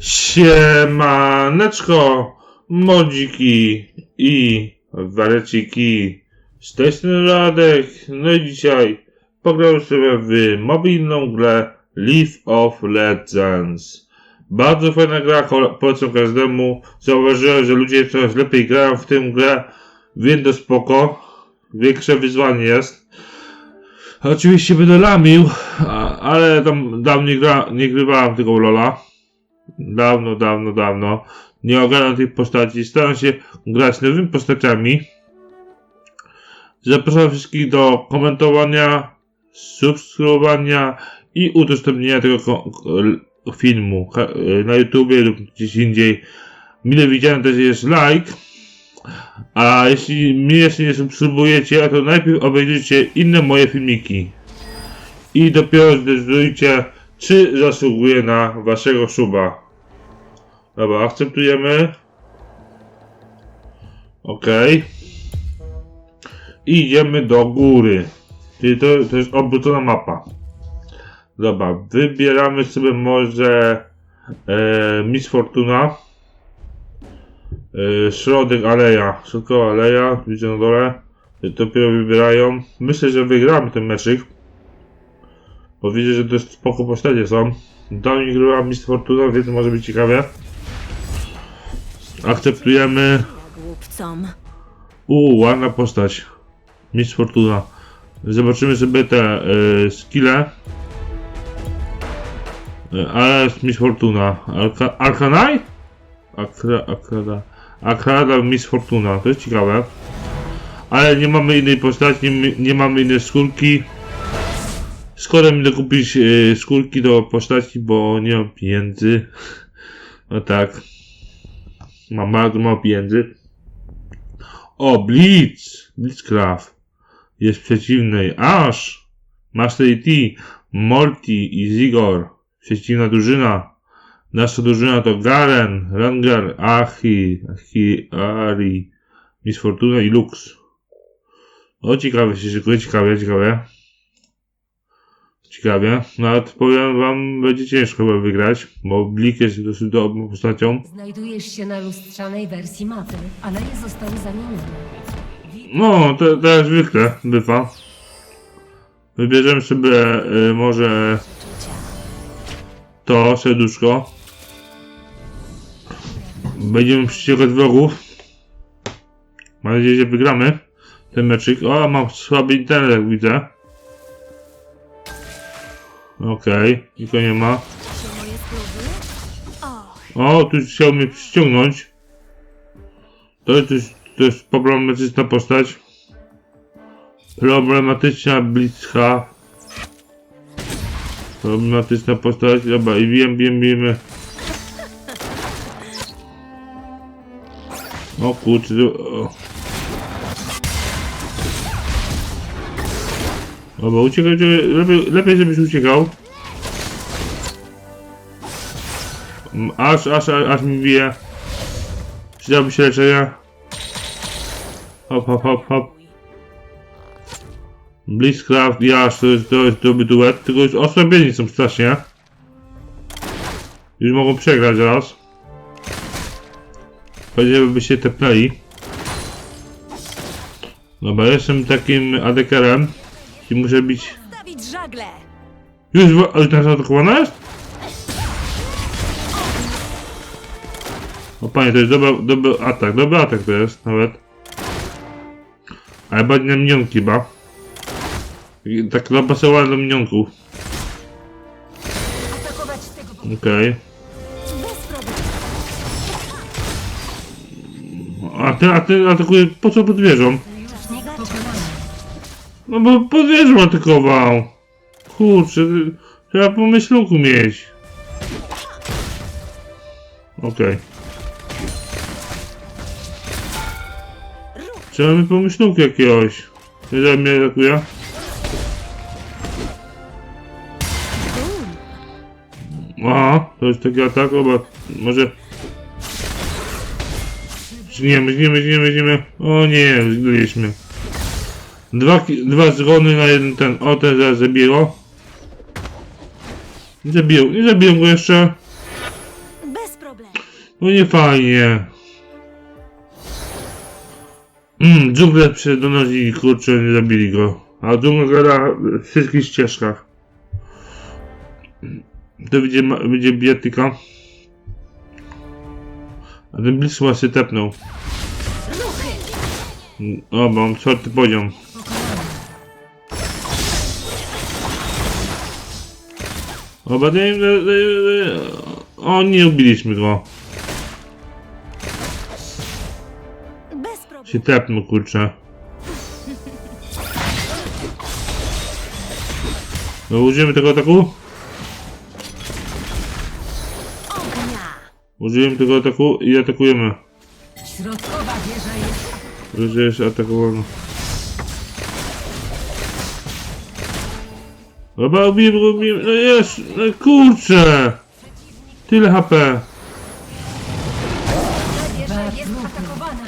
Siemaneczko, modziki i wareciki. Z tej strony Radek, no i dzisiaj pogram sobie w mobilną grę League of Legends. Bardzo fajna gra, polecam każdemu. Zauważyłem, że ludzie coraz lepiej grają w tę grę, więc to spoko. Większe wyzwanie jest. Oczywiście będę lamił, ale tam dawno nie, gra, nie grywałem tego Lola. Dawno, dawno, dawno. Nie ogarniam tych postaci. Staram się grać nowymi postaciami. Zapraszam wszystkich do komentowania, subskrybowania i udostępnienia tego filmu ka- na YouTubie lub gdzieś indziej. Mile widziany też jest like. A jeśli mnie jeszcze nie subskrybujecie, to najpierw obejrzyjcie inne moje filmiki. I dopiero zdecydujcie, czy zasługuje na waszego suba. Dobra, akceptujemy. Ok. I idziemy do góry. Czyli to, to jest obrócona mapa. Dobra, wybieramy sobie może e, Miss Fortuna. E, środek aleja. Środkowa aleja, widzę na dole. Dopiero wybierają. Myślę, że wygramy ten meczyk. Bo widzę, że to jest spoko postacie są. Dawno nie grała Miss Fortuna, więc może być ciekawe. Akceptujemy. Głupcom. Uuu, ładna postać. Miss Fortuna. Zobaczymy sobie te y, skille. Y, ale jest Miss Fortuna. Alka, Arcanai? Akra, akrada. Akrada Miss Fortuna. To jest ciekawe. Ale nie mamy innej postaci, nie, nie mamy innej skórki. Szkoda mi dokupić y, skórki do postaci, bo nie mam pieniędzy. No tak. Bardzo mało pieniędzy. O, Blitz! Blitzcraft. Jest przeciwnej. Ash! Master E.T. Morty i Zigor. Przeciwna drużyna. Nasza drużyna to Garen, Ranger, Achi, Achi, Ari, Miss Fortuna i Lux. O, ciekawe szykuje, ciekawe, ciekawe. Ciekawie. Nawet powiem wam, będzie ciężko chyba wygrać, bo Blik jest dosyć dobrą postacią. Znajdujesz się na lustrzanej wersji mapy, ale nie zostały zamienione. No, to, to jak zwykle bywa. Wybierzemy sobie y, może to serduszko. Będziemy ścigać wrogów. Mam nadzieję, że wygramy ten meczyk. O, mam słaby internet, jak widzę. Okej, nikogo nie ma. O, tu chciał mnie ściągnąć. To jest, to jest problematyczna postać. Problematyczna blitzcha. Problematyczna postać. Dobra, i wiem, wiem, wiemy. O kurczę, o. Dobra, uciekaj. Lepiej, lepiej żebyś uciekał. Mm, Aż, aż, aż, mi bije. Przydałoby się leczenia. Hop, hop, hop, hop. Blitzcraft i aż to jest, to jest dobry duet, tylko już osłabieni są strasznie. Już mogą przegrać zaraz. Pewnie by się tepnęli. Dobra, jestem takim adekerem. I muszę być... Dawid żagle! Już, wa- ale teraz atakowana jest? O panie, to jest dobry, dobry atak, dobry atak to jest nawet. Ale bardziej na minionki. I Tak dopasowane do minionków. Atakować tego Okej. Problemu. A ten, a ten atakuje po co pod wieżą? No bo pod wieżą atakował. Kurczę, trzeba pomyślunku mieć. Okej. Trzeba mieć pomyślunku jakiegoś. Nie mnie atakuje. Aha, to jest taki atak, oba, może... Zgniemy, zgniemy, zgniemy, zgniemy. O nie, zgliśmy. Dwa, dwa zgony na jeden ten. O, ten zaraz zabiję go. Nie zabiją, nie zabiją go jeszcze. Bez No nie fajnie. Mmm, dżunglę przedonosili, kurczę, nie zabili go. A dżungla gada w wszystkich ścieżkach. To będzie, będzie bijatyka. A ten blisko się tepnął. O, bo mam czwarty poziom. O, bo nie, nie. O, nie ubiliśmy go. Bez problemu. Się tepnął, kurczę. No, użyjemy tego ataku? Ognia. Użyjemy tego ataku i atakujemy. Środkowa wieża jest Że jest atakowany. Ubiłem go, ubiłem. No jest, no kurczę! Tyle HP. wieża jest atakowana.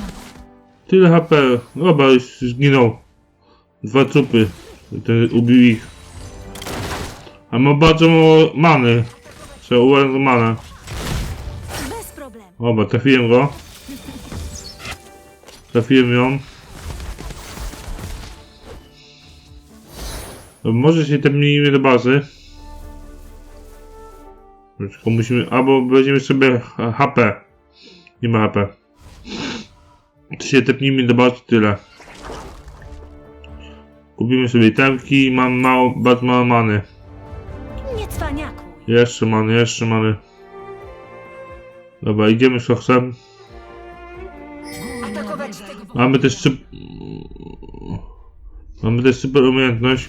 Tyle HP. Dobra, już zginął. Dwa trupy. Ten ubił ich. A ma bardzo mało many. Trzeba uważać manę. Bez problemu. Dobra, trafiłem go. Trafiłem ją. Może się tepnijmy do bazy. Tylko musimy, albo weźmiemy sobie HP. Nie ma HP. To się tepnijmy do bazy, tyle. Kupimy sobie temki, mam mało, bardzo mało many. Nie. Jeszcze many, jeszcze many. Dobra, idziemy z tego Mamy też super... Mamy też super umiejętność.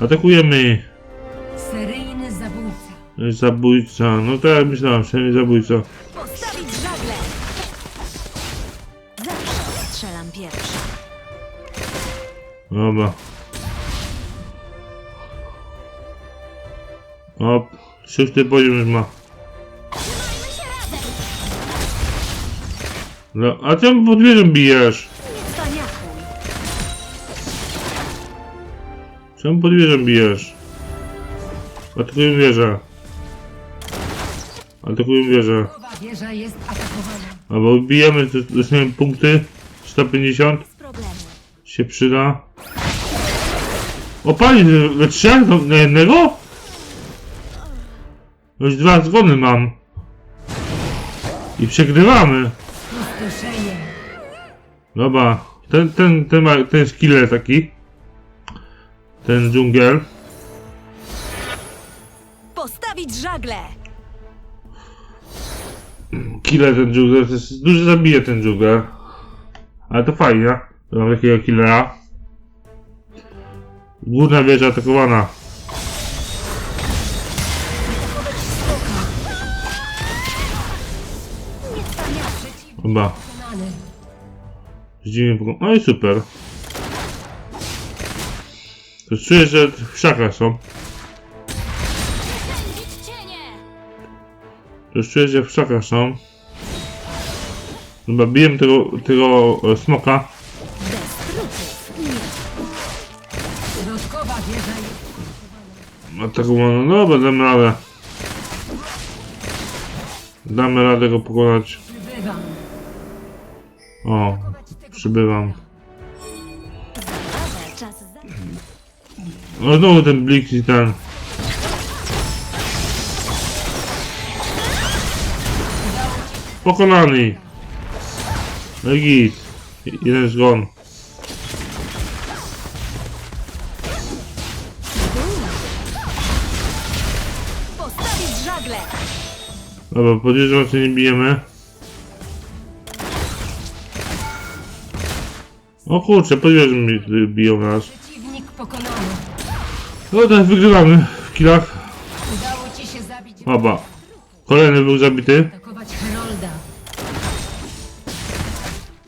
Atakujemy! seryjny zabójca. Zabójca. No tak jak myślałem, że zabójca. Postawić żagle. Zawsze strzelam pierwsza. Dobra. Op. Szósty poziom już ma. No, a czemu pod wieżą bijesz? Czemu pod wieżą bijesz? Atakuję wieżę. Atakuję wieżę. Wieża jest atakowana. Albo bijemy, dostaniemy punkty. 150 Bez problemu. się przyda. O panie, we- trzech do- na jednego? Już dwa zgony mam. I przegrywamy. Pustoszenie. Dobra, ten, ten, ten, ma, ten jest killer taki. Ten dżungiel. Postawić żagle. Killer ten dżungler, to jest, dużo zabije ten dżungler. Ale to fajnie. To mam takiego killera. Górna wieża atakowana. Chyba. Poko- No i super. To czuję, że w szakach są. To czuję, że w szakach są. Chyba bijem tego, tego e, smoka. A tak mówię, no dobra, damy radę. Damy radę go pokonać. O, przybywam. Czas za... No znowu ten blik i ten. Pokonany. No i git. Jeden zgon. Postawić żagle. Dobra, podjeżdżam się nie bijemy. O kurczę, podjeżdżam biją nas. No teraz wygrywamy w killach. Udało ci się zabić. Oba. Kolejny był zabity. Atakować Herolda.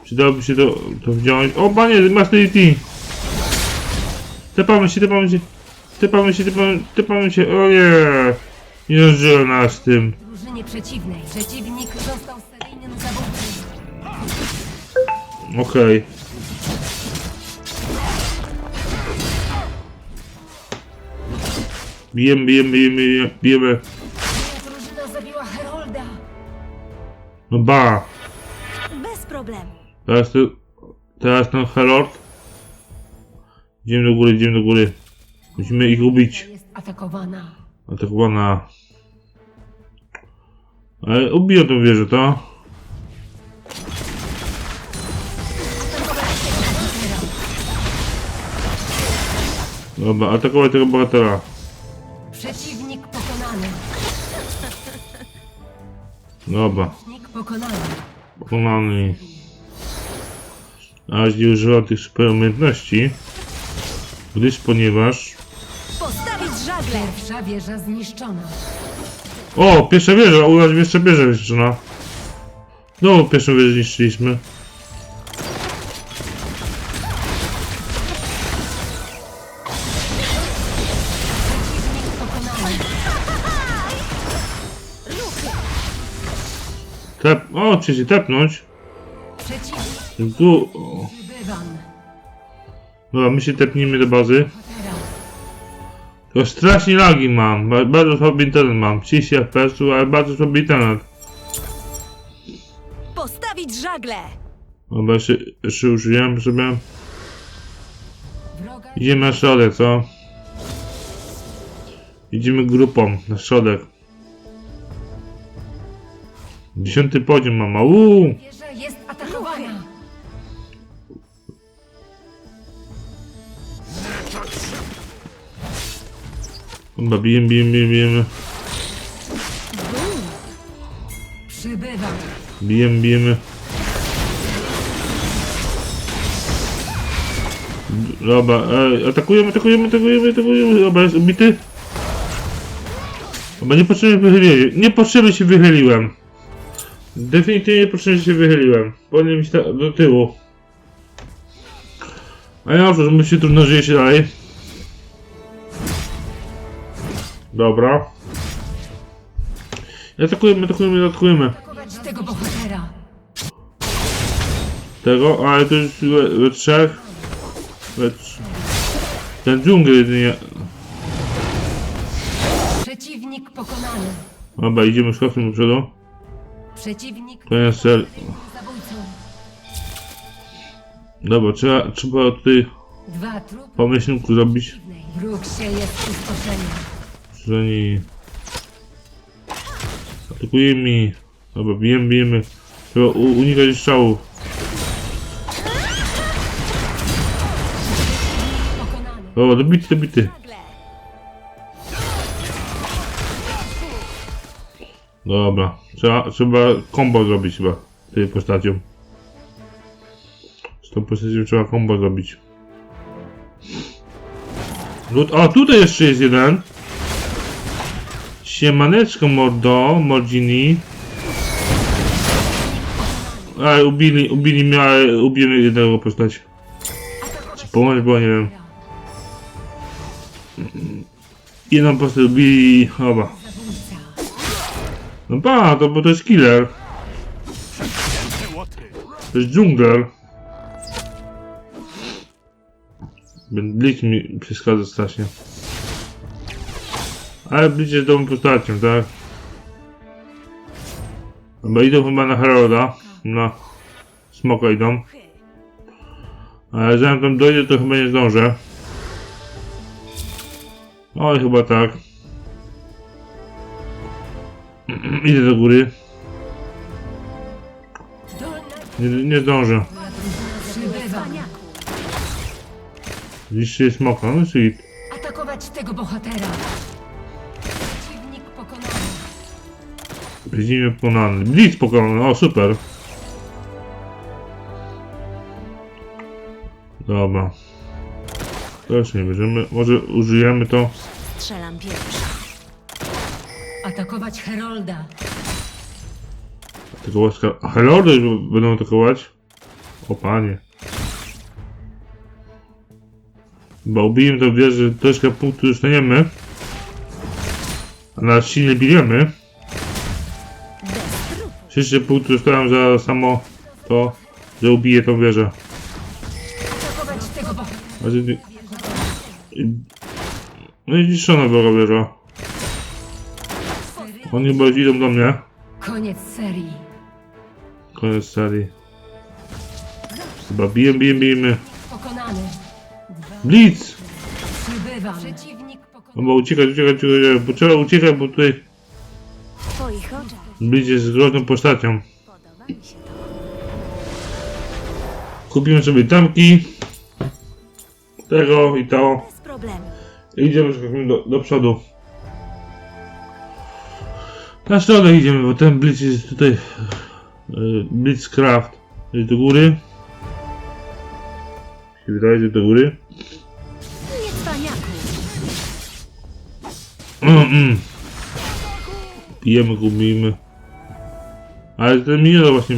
Przydałoby się to, to wziąć. O panie, masz tej T. Tepamy się, tepamy się. Tepamy się, tepamy, tepamy się. O nie. Nie zdążyłem z tym. Drużynie przeciwnej. Przeciwnik został seryjnym zabójcą. Okej. Bijemy, bijemy, bijemy, bijemy. Moja drużyna zabiła Herolda. No ba. Bez problemu. Teraz ty, teraz ten Herald. Idziemy do góry, idziemy do góry. Musimy ich ubić. Jest atakowana. Atakowana. Ale ubiją tą wieżę, to? Dobra, atakować tego bohatera. Przeciwnik pokonany. Dobra, Przeciwnik pokonany. pokonany. Aż nie używam tych super umiejętności. Gdyż ponieważ... Postawić żagle. Pierwsza wieża zniszczona. O, pierwsza wieża, u nas jeszcze wieża zniszczona. No, pierwszą wieżę zniszczyliśmy. Tep... O, trzeba się tepnąć. O. wybywam. Dobra, my się tepnijmy do bazy. To strasznie lagi mam, ba- bardzo słaby internet mam. 30 fps, ale bardzo słaby internet. Postawić żagle. Dobra, jeszcze, jeszcze użyłem sobie. Wroga Idziemy na środek, co? Idziemy grupą na środek. Dziesiąty poziom mam, uuu! wieża jest atakowana. Dobra, bijemy, bijemy, bijemy, bijemy. Bijemy. Dobra, ej, atakujemy, atakujemy, atakujemy, atakujemy. Dobra, jest ubity. Dobra, niepotrzebnie wychyliłem. Niepotrzebnie się wychyliłem. Definitywnie niepotrzebnie się wychyliłem. Powinien się do tyłu. A ja że my się trudno żyje się dalej. Dobra. Atakujemy, atakujemy, atakujemy. Tego bohatera. Tego, ale to już we, we trzech. We trz... Ten dżungel jedynie. Przeciwnik pokonany. Dobra, idziemy z krokiem do przodu. Przeciwnik To jest cel. zabójcą. Dobra, trzeba, trzeba tutaj Dwa trupy po myślniku zrobić. przeciwnej. Wróg się jest spustoszenie. Że nie... Atakujemy mi. Dobra, bijemy, bijemy. Trzeba u, unikać strzałów. Pokonany. Dobra, dobity, dobity. Dobra, trzeba, trzeba zrobić chyba z tej postacią. Z tą postacią trzeba combo zrobić. Lud- O, tutaj jeszcze jest jeden. Siemaneczko mordo, Mordzini. Ale ubili, ubili mnie, ale ubili jednego postać. Czy pomóc, bo nie wiem. Jedną postać ubili, oba. No pa, to bo to jest killer. To jest dżungler. Blitz mi przeszkadza strasznie. Ale Blitz jest dobrą postacią, tak? Bo idą chyba na Herolda. Na Smoka idą. Ale zanim tam dojdzie, to chyba nie zdążę. Oj, chyba tak. Idę do góry. Nie, nie zdążę. Zniszczy smoka, no czyli Atakować tego bohatera. Przeciwnik pokonany. Widzimy pokonany. Blitz pokonany, o super. Dobra. To jeszcze nie bierzemy. Może użyjemy to. Strzelam pierwsza. Atakować Herolda. Tego łaska. Już będą atakować? O panie. Bo ubijemy to wiesz, że troszkę punktu dostaniemy. A nas silnie bijemy. Bez trupu. Wszyscy punkty dostałem za samo to, że ubiję tą wieżę. No i zniszczona była wieża. Oni chyba idą do mnie. Koniec serii. Koniec serii. Chyba bijem, bijem, bijemy. Pokonany. Blitz! Przybywam. Przeciwnik pokonany. Dobra, uciekać, uciekać, uciekać, bo trzeba uciekać, bo tutaj W twoich oczach Blitz jest groźną postacią. podoba mi się to. Kupimy sobie tamki. Tego i to. Bez problemu. I idziemy do, do przodu. Na stronę idziemy, bo ten blitz jest tutaj. Yy, Blitzcraft. Jest do góry. Się wydaje, że do góry. Mm, mm. Pijemy, gubimy. Ale ten mi nie właśnie.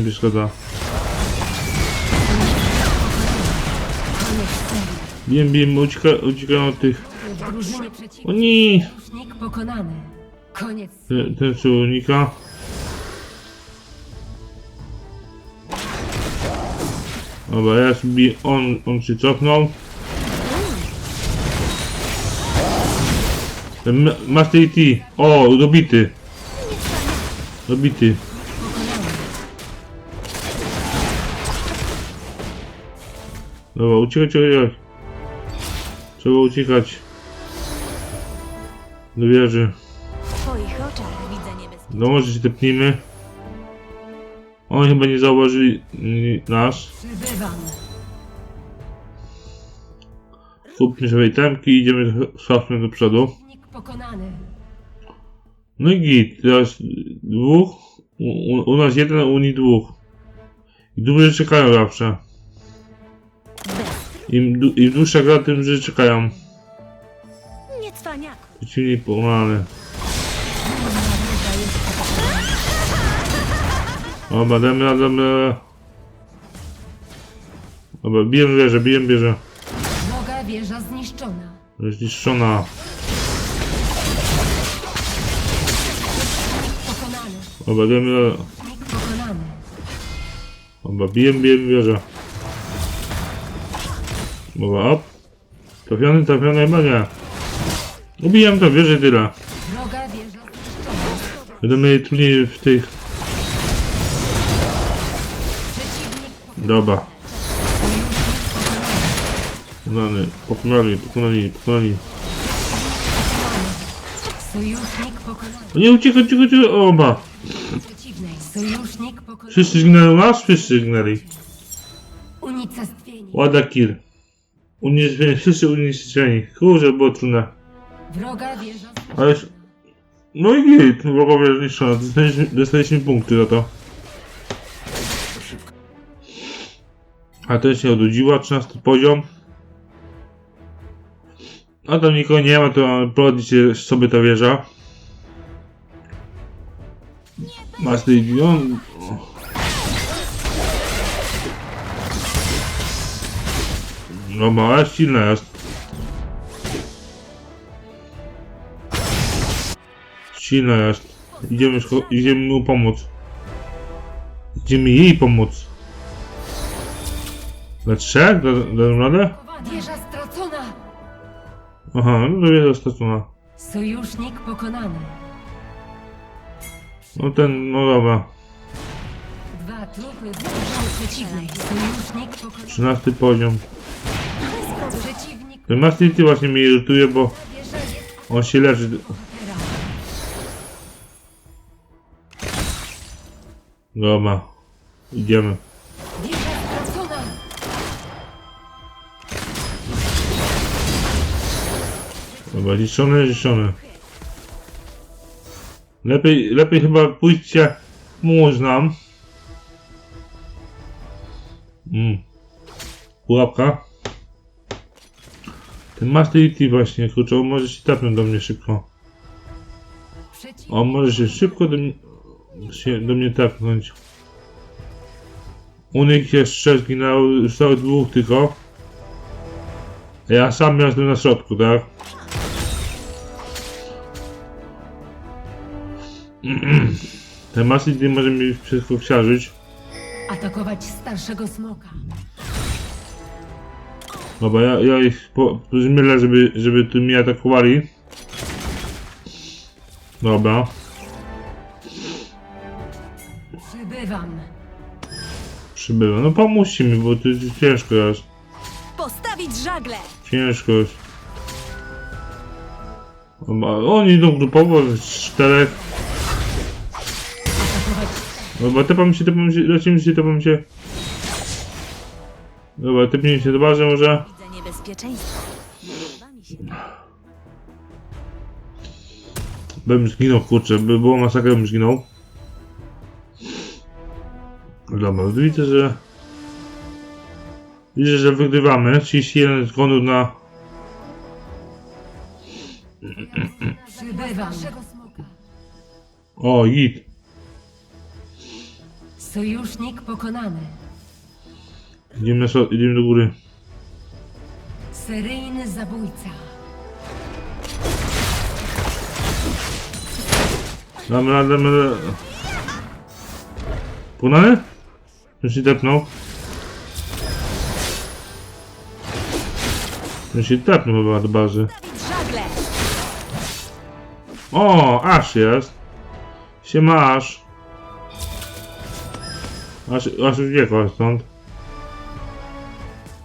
Bijem, bijem, ucieka, uciekają od tych. W drużynie przeciwnika. O nie! Sojusznik pokonany. Koniec. Ten, ten unika. Dobra, ja sobie, on, on się cofnął. Ma- Master E.T. O, dobity. Dobity. Dobra, uciekać, uciekać. Trzeba uciekać. Do wieży. Twoich oczach widzę niebezpieczeństwo. No może się tepnijmy. Oni chyba nie zauważyli mm, nas. Przybywam. Kupmy sobie itemki i idziemy szafmy do przodu. Pokonany. No i git, teraz dwóch. U, u, nas jeden, u nich dwóch. I dłużej czekają zawsze. Im, du- im dłuższa gra, tym dłużej czekają. Nie cwaniaku. Przeciwnik pokonany. Dobra, damy radę, radę. Dobra, bijemy wieżę, bijemy wieżę. Wieża zniszczona. Zniszczona. Pokonany. Dobra, damy radę. Pokonany. Dobra, bijemy, bijemy wieżę. Dobra, op. Trafiony, trafiony, chyba nie. Ubijam to wieżę tyle. Droga wieża zniszczona. Będę mieli trudniej w tych... Dobra. Pokonany, pokonali, pokonali. Sojusznik pokonany. O nie, uciekaj, uciekaj, uciekaj, oba. Przeciwnej. Sojusznik pokonany. Wszyscy zginęli nas? Wszyscy zginęli. Łada kill. Unicestwieni, wszyscy unicestwieni. Kurze, było trudne. Wroga wieża Ale... No i git, wrogowie zniszczone. Dostaliśmy, dostaliśmy punkty za to. A ten się odudziła, 13 poziom. A tam nikogo nie ma, to prowadzi sobie ta wieża. Master Yi, on... No mała silna jest. Silna jest. Idziemy, idziemy mu pomóc. Idziemy jej pomóc. Na trzech? Da- Dają radę? Wieża stracona. Aha, no to jest stracona. Sojusznik pokonany. No ten, no dobra. Dwa trupy. Sojusznik pokonany. 13 poziom. Przeciwnik Ten Yi właśnie mnie irytuje, bo wieża jest on się teraz. Dobra. Idziemy. Dobra, zniszczone, zniszczone. Lepiej, lepiej chyba pójście można. Mm. Pułapka. Ten Master Yi właśnie, kurczę, on może się tapnąć do mnie szybko. On może się szybko do mnie, się do mnie tapnąć. U nich jeszcze zginęło, zostało dwóch tylko. Ja sam jestem na środku, tak? Ten Master Yi może mi wszystko ksiarzyć. atakować starszego smoka. Dobra, ja, ja ich po, zmylę, żeby, żeby tu mnie atakowali. Dobra. Przybywam. przybywa. No pomóżcie mi, bo to jest ciężko jest. Postawić żagle! Ciężko jest. Dobra, Oni idą grupowo z czterech. Dobra, tepam się, tepam się, lecimy się, tepam się. Dobra, tepnijmy się do bazy może. Widzę niebezpieczeństwo. Podoba mi się. Bym zginął, kurczę, by było masakra, bym zginął. Dobra, widzę, że... Widzę, że wygrywamy. 31 zgonów na... Przybywam. O, hit. Sojusznik pokonany. Idziemy, na. Idziemy do góry. Seryjny zabójca. Damy radę, damy radę. Punany? Już się tepnął. Już się tepnął chyba żagle! O, aż jest. Siema aż. Aż, aż uciekła stąd.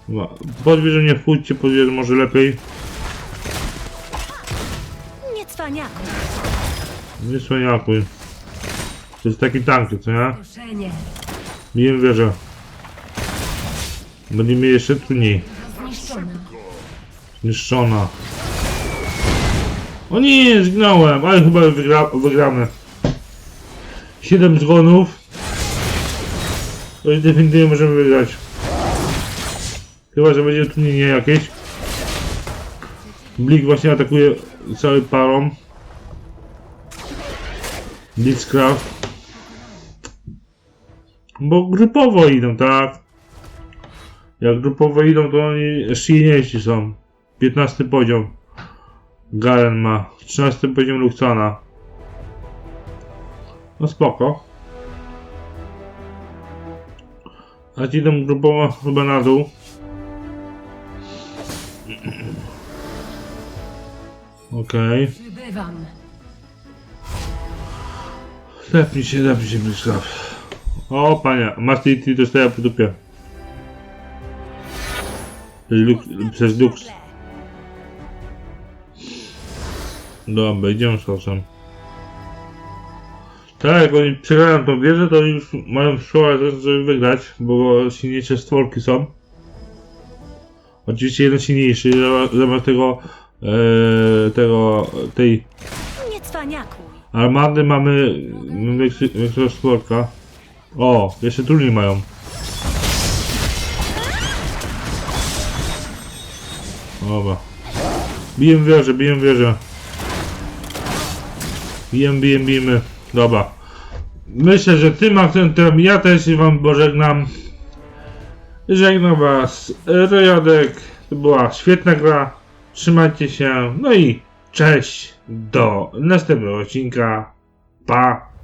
Dobra, Pod wieżę nie wchódźcie, pod wieżę może lepiej. Nie cwaniaku! Nie słaniakuj. To jest taki tank, co nie? Proszenie. Bijem wieżę. Będzie mi jeszcze trudniej. Zniszczona. Zniszczona. O nie, zginąłem, ale chyba wygra, wygramy. 7 zgonów. To już definitywnie możemy wygrać. Chyba, że będzie trudnienie jakieś. Blik właśnie atakuje cały parą. Blitzcraft. Bo grupowo idą, tak? Jak grupowo idą, to oni silniejsi są. 15 poziom. Garen ma. 13 poziom Luxana. No spoko. A ci idą grupowo chyba na dół. Okej. Przybywam. Lepnij się, lepnij się, Blitzcraft. O, panie, T dostaje po dupie. Przez Lux-! Dobra, idziemy z czasem. Tak, jak oni przegrają tą wieżę, to już mają szkołę, żeby wygrać, bo silniejsze stworki są. Oczywiście jeden silniejszy, zamiast- tego, e, tego, tej Nie cwaniakuj! armady mamy większego stworka. O, jeszcze trudniej mają. Dobra. Bijem wieżę, bijem wieżę. Bijem, bijem, bijemy. Dobra. Myślę, że tym akcentem ja też się wam pożegnam. Żegnam was. Rojadek. To była świetna gra. Trzymajcie się. No i cześć. Do następnego odcinka. Pa.